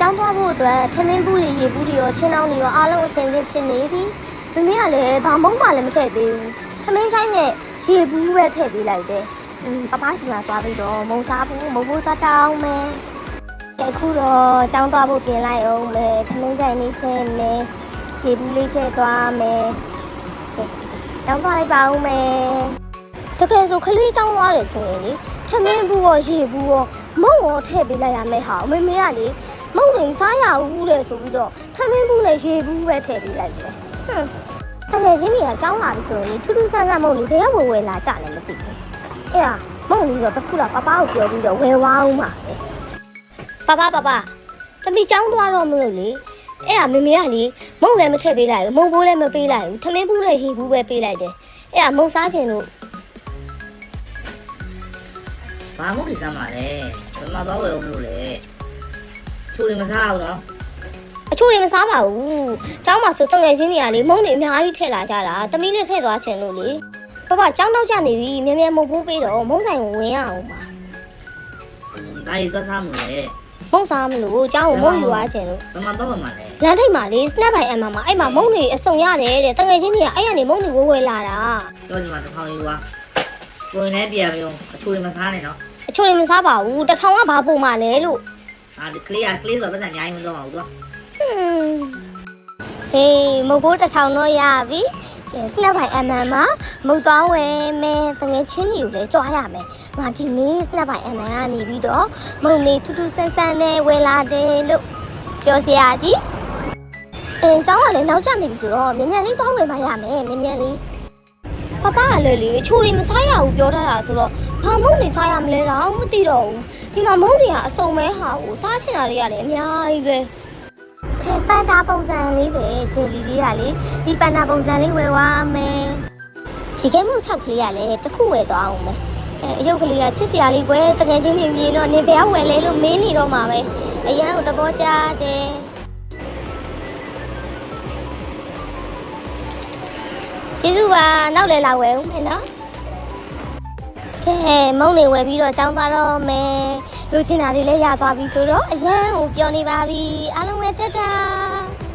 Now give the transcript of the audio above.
တောင်းသွားဖို့အတွက်ထမင်းဘူးတွေရေဘူးတွေရောချင်းတောင်းတွေရောအားလုံးအစင်သင့်ဖြစ်နေပြီမမေကလည်းဘာမုန်းမှလည်းမထည့်ပေးဘူးထမင်းချိုင်းနဲ့ရေဘူးပဲထည့်ပေးလိုက်တယ်อืมပပစီမှာသွားပြီးတော့မုံစားဘူးမုံဘူးစားတောင်းမယ်အခုတော့ចောင်းသွားဖို့ပြင်လိုက်အောင်မယ်ထမင်းချိုင်းလေးထည့်မယ်ရေဘူးလေးထည့်သွားမယ်ចောင်းသွားလိုက်ပါဦးမယ်တကယ်ဆိုခလေးចောင်းသွားတယ်ဆိုရင်လေထမင်းဘူးရောရေဘူးရောမုံရောထည့်ပေးလိုက်ရမယ်ဟာအမေမေကလေ မုံနေစားရဘူးလေဆိုပြီးတော့ထမင်းဘူးနဲ့ရေဘူးပဲထည့်ပေးလိုက်တယ်ဟွန်းတကယ်ချင်းတွေကကြောင်းလာပြီဆိုရင်ထူးထူးဆန်းဆန်းမုံလေးဘယ်ကဝယ်ဝယ်လာကြလဲမသိဘူးအဲ့ဒါမုံလေးတော့တစ်ခုတော့ပပကိုပြောပြီးတော့ဝယ်ဝအောင်ပါပပပပသမီးကြောင်းသွားတော့မလို့လေအဲ့ဒါမမေကလေမုံလည်းမထည့်ပေးလိုက်ဘူးမုံဘိုးလည်းမပေးလိုက်ဘူးထမင်းဘူးနဲ့ရေဘူးပဲပေးလိုက်တယ်အဲ့ဒါမုံစားခြင်းလို့ဘာမှမစမ်းပါနဲ့ဘယ်မှာသွားဝယ်အောင်လို့လဲ ချိုးနေမစားဘူးနော်အချို့တွေမစားပါဘူး။ကျောင်းမှာဆိုတငယ်ချင်းတွေကလေမုံတွေအများကြီးထည့်လာကြတာ။တမီးလေးထည့်သွားချင်လို့လေ။ပပကျောင်းတော့ကြနေပြီ။မြန်မြန်မုံဖိုးပေးတော့မုံဆိုင်ကိုဝင်ရအောင်ပါဒါရီသွားစားမှုလဲ။မုံစားမလို့ကျောင်းကိုမုံယူသွားချင်လို့ဘယ်မှာသွားမှာလဲလမ်းထိပ်မှာလေ snap by M မှာအဲ့မှာမုံတွေအစုံရတယ်တဲ့။တငယ်ချင်းတွေကအဲ့ရနေမုံတွေဝဲဝဲလာတာပြောဒီမှာတစ်ထောင်ယူပါကိုရင်လည်းပြန်ပြုံးအချိုးနေမစားနဲ့နော်။အချို့တွေမစားပါဘူး။တစ်ထောင်ကဘာပုံမှလဲလို့ အာဒီကလေးကကလေးဆိုတော့ပတ်စံအများကြီးမတော့ဘူးသူက။ဟွန်းဟေးမုံဖိုးတစ်ထောင်တော့ရပြီ။ကဲ snap by M မှာမုတ်သွားဝဲမယ်တငယ်ချင်းတွေကိုလည်းကြွားရမယ်။ငါဒီနေ့ snap by M ကနေပြီးတော့မုံလေးထူးထူးဆန်းဆန်းနဲ့ဝဲလာတယ်လို့ပြောစရာကြီး။အင်းကျောင်းကလည်းနောက်ကျနေပြီဆိုတော့မြန်မြန်လေးသွားဝယ်မှရမယ်မြန်မြန်လေး။ပပကလည်းလေအချိုးတွေမစားရဘူးပြောထားတာဆိုတော့ဘာမုံတွေစားရမလဲတော့မသိတော့ဘူး။ဒီမှာမုံတွေကအစုံမဲဟာကိုစားချင်တာတွေကလည်းအများကြီးပဲ။ခဲပန်တာပုံစံလေးပဲဂျယ်လီလေးကလေဒီပန်တာပုံစံလေးဝယ်သွားမယ်။ဒီကဲမို့6ကလေးကလည်းတစ်ခုဝယ်သွားအောင်မယ်။အဲအယုတ်ကလေးကချစ်စရာလေးကွယ်တကယ်ချင်းနေမြင်တော့နေဘယ်ဝယ်လဲလို့မင်းနေတော့မှာပဲ။အရန်ကိုသဘောကျတယ်။ကျေးဇူးပါနောက်လည်းလာဝယ်ဦးမယ်နော်။ ကဲမုံနေဝယ်ပြီးတော့ចောင်းသွားတော့မယ်။လူချင်းတာတွေလည်းရသွားပြီဆိုတော့အရန်ကိုပြောနေပါပြီ။အားလုံးပဲတက်တာ။